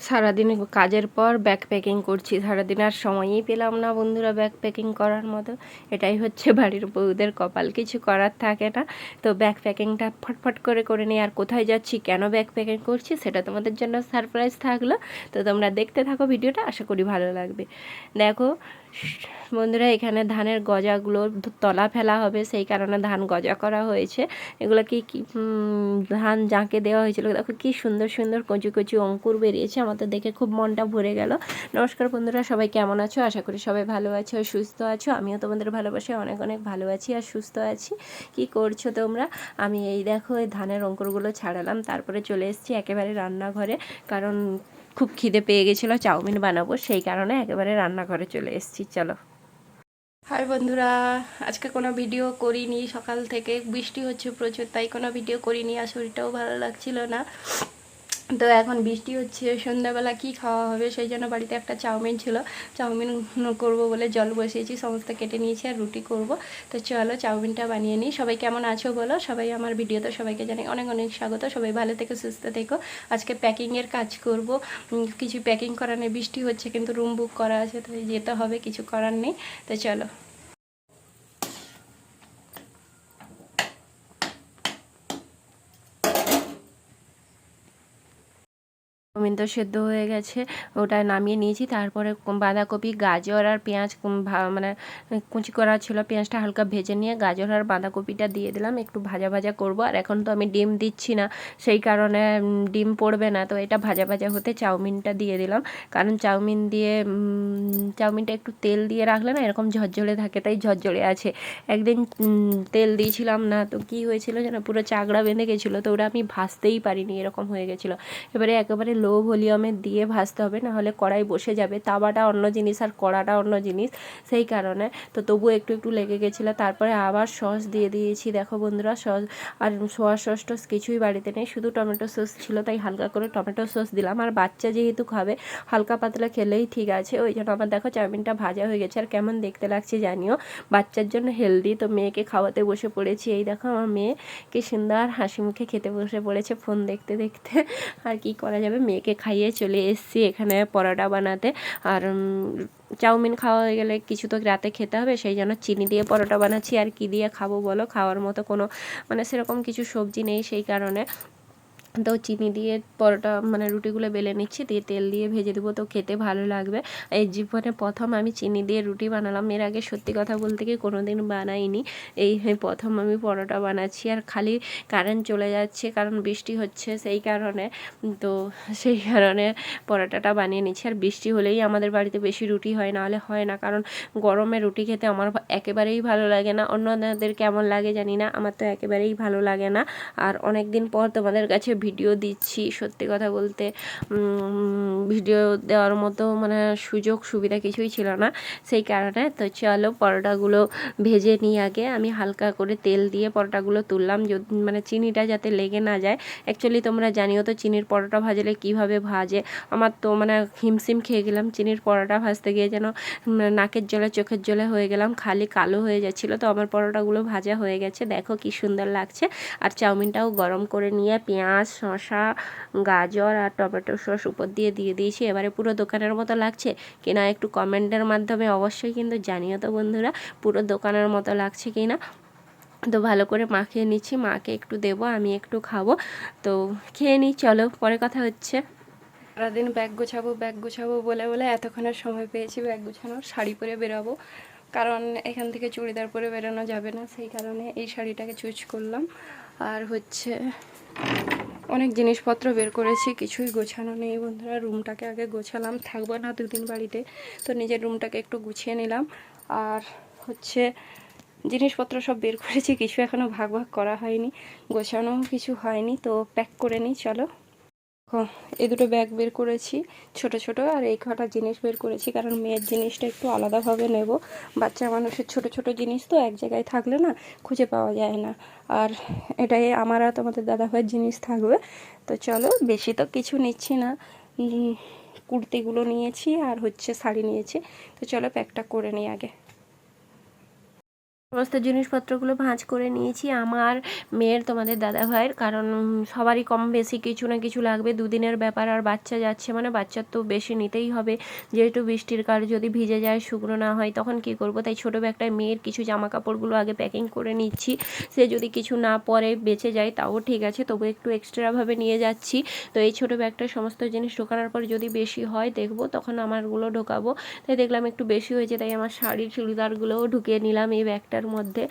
সারাদিন কাজের পর ব্যাক প্যাকিং করছি। সারাদিন আর সময়ই পেলাম না বন্ধুরা ব্যাক প্যাকিং করার মতো। এটাই হচ্ছে বাড়ির বউদের কপাল, কিছু করার থাকে না। তো ব্যাক প্যাকিংটা ফটফট করে করে নিই আর কোথায় যাচ্ছি, কেন ব্যাক প্যাকিং করছি, সেটা তোমাদের জন্য সারপ্রাইজ থাকল। তো তোমরা দেখতে থাকো ভিডিওটা, আশা করি ভালো লাগবে। দেখো বন্ধুরা, এখানে ধানের গজাগুলো তলা ফেলা হবে, সেই কারণে ধান গজা করা হয়েছে। এগুলো কি ধান জাঁকে দেওয়া হয়েছিল, দেখো কি সুন্দর সুন্দর কচু কচু অঙ্কুর বেরিয়েছে, আমাদের দেখে খুব মনটা ভরে গেল। নমস্কার বন্ধুরা, সবাই কেমন আছো? আশা করি সবাই ভালো আছো সুস্থ আছো। আমিও তোমাদের ভালোবাসে অনেক অনেক ভালো আছি আর সুস্থ আছি। কি করছ তোমরা? আমি এই দেখো, এই ধানের অঙ্কুরগুলো ছাড়ালাম, তারপরে চলে এসেছি একেবারে রান্নাঘরে, কারণ খুব খিদে পেয়ে গেছিল, চাউমিন বানাবো, সেই কারণে একেবারে রান্নাঘরে চলে এসেছি, চলো। হাই বন্ধুরা, আজকে কোনো ভিডিও করিনি, সকাল থেকে বৃষ্টি হচ্ছে প্রচুর, তাই কোনো ভিডিও করিনি, আর শরীরটাও ভালো লাগছিল না। তো এখন বৃষ্টি হচ্ছে, সন্ধ্যাবেলা কি খাওয়া হবে সেই জন্য বাড়িতে একটা চাউমিন ছিল। চাউমিন করব বলে জল বসিয়েছি, সমস্ত কেটে নিয়েছি আর রুটি করব। তো চলো চাউমিনটা বানিয়ে নিই। সবাই কেমন আছো বলো? সবাই আমার ভিডিওতে সবাইকে জানাই অনেক অনেক স্বাগত। সবাই ভালো থেকে, সুস্থ থেকো। আজকে প্যাকিংয়ের কাজ করব। কিছু প্যাকিং করা নেই, বৃষ্টি হচ্ছে কিন্তু রুম বুক করা আছে তো যেতে হবে, কিছু করার নেই। তো চলো। চাউমিন তো সেদ্ধ হয়ে গেছে, ওটা নামিয়ে নিয়েছি। তারপরে বাঁধাকপি, গাজর আর পেঁয়াজ মানে কুচি করা ছিল, পেঁয়াজটা হালকা ভেজে নিয়ে গাজর আর বাঁধাকপিটা দিয়ে দিলাম। একটু ভাজা ভাজা করব, আর এখন তো আমি ডিম দিচ্ছি না, সেই কারণে ডিম পড়বে না। তো এটা ভাজা ভাজা হতে চাউমিনটা দিয়ে দিলাম। কারণ চাউমিন দিয়ে চাউমিনটা একটু তেল দিয়ে রাখলে না এরকম ঝরঝরে থাকে, তাই ঝরঝরে আছে। একদিন তেল দিয়েছিলাম না, তো কি হয়েছিল যেন পুরো চাগড়া বেঁধে গেছিল, তো ওটা আমি ভাজতেই পারিনি, এরকম হয়ে গেছিল। এবারে একেবারে লো ভলিউমে দিয়ে ভাজতে হবে না হলে কড়াই বসে যাবে। তাওয়াটা অন্য জিনিস আর কড়াটা অন্য জিনিস, সেই কারণে। তো তবুও একটু একটু লেগে গেছিল। তারপরে আবার সস দিয়ে দিয়েছি। দেখো বন্ধুরা, সস আর সোয়া সস টস কিছুই বাড়িতে নেই। শুধু টমেটো সস ছিল, তাই হালকা করে টমেটো সস দিলাম। আর বাচ্চা যেহেতু খাবে, হালকা পাতলা খেলেই ঠিক আছে। ওই জন্য আমার দেখো চাউমিনটা ভাজা হয়ে গেছে। আর কেমন দেখতে লাগছে জানিও? বাচ্চার জন্য হেলদি। তো মেয়েকে খাওয়াতে বসে পড়েছি। এই দেখো আমার মেয়ে, কি সুন্দর হাসি মুখে খেতে বসে পড়েছে ফোন দেখতে দেখতে। আর কি করা যাবে? মেয়েকে খাইয়ে চলে এসেছি এখানে পরোটা বানাতে। আর উম, চাউমিন খাওয়া হয়ে গেলে কিছু তো রাতে খেতে হবে সেই জন্য চিনি দিয়ে পরোটা বানাচ্ছি। আর কি দিয়ে খাব বলো? খাওয়ার মতো কোনো মানে সেরকম কিছু সবজি নেই সেই কারণে। তো চিনি দিয়ে পরোটা মানে রুটিগুলো বেলে নিচ্ছি, দিয়ে তেল দিয়ে ভেজে দেবো। তো খেতে ভালো লাগবে। এই জীবনে প্রথম আমি চিনি দিয়ে রুটি বানালাম। এর আগে সত্যি কথা বলতে কি কোনো দিন বানাইনি। এই প্রথম আমি পরোটা বানাচ্ছি। আর খালি কারেন্ট চলে যাচ্ছে, কারণ বৃষ্টি হচ্ছে সেই কারণে। তো সেই কারণে পরোটাটা বানিয়ে নিচ্ছি। আর বৃষ্টি হলেই আমাদের বাড়িতে বেশি রুটি হয় না হলে হয় না। কারণ গরমে রুটি খেতে আমার একেবারেই ভালো লাগে না। অন্যদের কেমন লাগে জানি না। আমার তো একেবারেই ভালো লাগে না। আর অনেক দিন পর তোমাদের কাছে ভিডিও দিচ্ছি সত্যি কথা বলতে। ভিডিও দেওয়ার মতো মানে সুযোগ সুবিধা কিছুই ছিল না। সেই কারণে তো চলো পরোটাগুলো ভেজে নিই আগে। আমি হালকা করে তেল দিয়ে পরোটাগুলো তুললাম। মানে চিনিটা যাতে লেগে না যায়। অ্যাকচুয়ালি তোমরা জানিও তো চিনির পরোটা ভাজলে কীভাবে ভাজে। আমার তো মানে হিমশিম খেয়ে গেলাম। চিনির পরোটা ভাজতে গিয়ে যেন নাকের জলে, চোখের জলে হয়ে গেলাম। খালি কালো হয়ে যাচ্ছিল। তো আমার পরোটাগুলো ভাজা হয়ে গেছে। দেখো কি সুন্দর লাগছে। আর চাউমিনটাও গরম করে নিয়ে পেঁয়াজ শসা, গাজর আর টমেটো সস উপর দিয়ে দিয়ে দিয়েছি। এবারে পুরো দোকানের মতো লাগছে কিনা একটু কমেন্টের মাধ্যমে অবশ্যই কিন্তু জানিও তো বন্ধুরা, পুরো দোকানের মতো লাগছে কিনা। তো ভালো করে মাখিয়ে নিচ্ছি, মাকে একটু দেবো, আমি একটু খাব। তো খেয়ে নিই চলো, পরে কথা হচ্ছে। সারাদিন ব্যাগ গোছাবো ব্যাগ গোছাবো বলে বলে এতক্ষণের সময় পেয়েছি ব্যাগ গোছানোর, শাড়ি পরে বেরাবো। কারণ এখান থেকে চুড়িদার পরে বেরোনো যাবে না, সেই কারণে এই শাড়িটাকে চুজ করলাম। আর হচ্ছে অনেক জিনিসপত্র বের করেছি, কিছুই গোছানো নেই বন্ধুরা। রুমটাকে আগে গোছালাম, থাকব না দুদিন বাড়িতে। তো নিজের রুমটাকে একটু গুছিয়ে নিলাম। আর হচ্ছে জিনিসপত্র সব বের করেছি, কিছু এখনও ভাগ ভাগ করা হয়নি গোছানো কিছু হয়নি, তো প্যাক করে নিই, চলো। এই দুটো ব্যাগ বের করেছি, ছোট ছোট, আর এই কটা জিনিস বের করেছি, কারণ মেয়ের জিনিসটা একটু আলাদাভাবে নেব। বাচ্চা মানুষের ছোট ছোট জিনিস তো এক জায়গায় থাকলে না খুঁজে পাওয়া যায় না। আর এটাই আমার আর তোমাদের দাদাভাইয়ের জিনিস থাকবে। তো চলো, বেশি তো কিছু নিচ্ছি না। কুর্তিগুলো নিয়েছি আর হচ্ছে শাড়ি নিয়েছি। তো চলো, প্যাকটা করে নিই আগে। সমস্ত জিনিসপত্রগুলো ভাঁজ করে নিয়েছি। আমার মেয়ের, তোমাদের দাদা ভাইয়ের কারণ সবারই কম বেশি কিছু না কিছু লাগবে। দুদিনের ব্যাপার, আর বাচ্চা যাচ্ছে মানে বাচ্চার তো বেশি নিতেই হবে। যেহেতু বৃষ্টির কাল, যদি ভিজে যায়, শুকনো না হয়, তখন কি করব? তাই ছোটো ব্যাগটায় মেয়ের কিছু জামা কাপড়গুলো আগে প্যাকিং করে নিচ্ছি। সে যদি কিছু না পরে বেঁচে যায়, তাও ঠিক আছে। তবু একটু এক্সট্রাভাবে নিয়ে যাচ্ছি। তো এই ছোটো ব্যাগটা সমস্ত জিনিস ঢোকানোর পর যদি বেশি হয়, দেখব, তখন আমারগুলো ঢোকাবো। তাই দেখলাম একটু বেশি হয়েছে, তাই আমার শাড়ির চুড়িদারগুলোও ঢুকিয়ে নিলাম এই ব্যাগটার মধ্যে।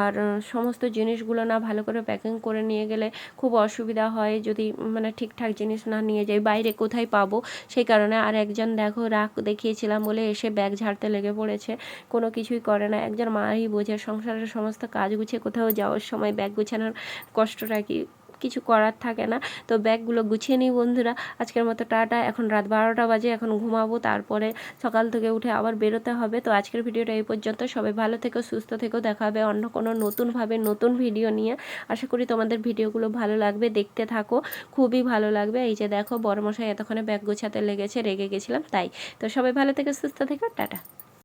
আর সমস্ত জিনিসগুলো না ভালো করে প্যাকিং করে নিয়ে গেলে খুব অসুবিধা হয়। যদি মানে ঠিকঠাক জিনিস না নিয়ে যাই, বাইরে কোথায় পাবো? সেই কারণে আর একজন, দেখো রাগ দেখিয়েছিলাম বলে এসে ব্যাগ ঝাড়তে লেগে পড়েছে। কোনো কিছুই করে না। একজন মাই বোঝে, সংসারের সমস্ত কাজ গুছিয়ে কোথাও যাওয়ার সময় ব্যাগ গুছানোর কষ্টটা কি কিছু করার থাকে না। তো ব্যাগগুলো গুছিয়ে নিই বন্ধুরা। আজকের মতো টাটা। এখন রাত বারোটা বাজে, এখন ঘুমাবো। তারপরে সকাল থেকে উঠে আবার বেরোতে হবে। তো আজকের ভিডিওটা এই পর্যন্ত। সবাই ভালো থেকো, সুস্থ থেকো। দেখা হবে অন্য কোনো নতুনভাবে নতুন ভিডিও নিয়ে। আশা করি তোমাদের ভিডিওগুলো ভালো লাগবে। দেখতে থাকো। খুবই ভালো লাগবে। এই যে দেখো, বড়মশাই এতক্ষণে ব্যাগ গোছাতে লেগেছে, রেগে গেছিলাম। তাই। তো সবাই ভালো থেকে, সুস্থ থেকো। টাটা।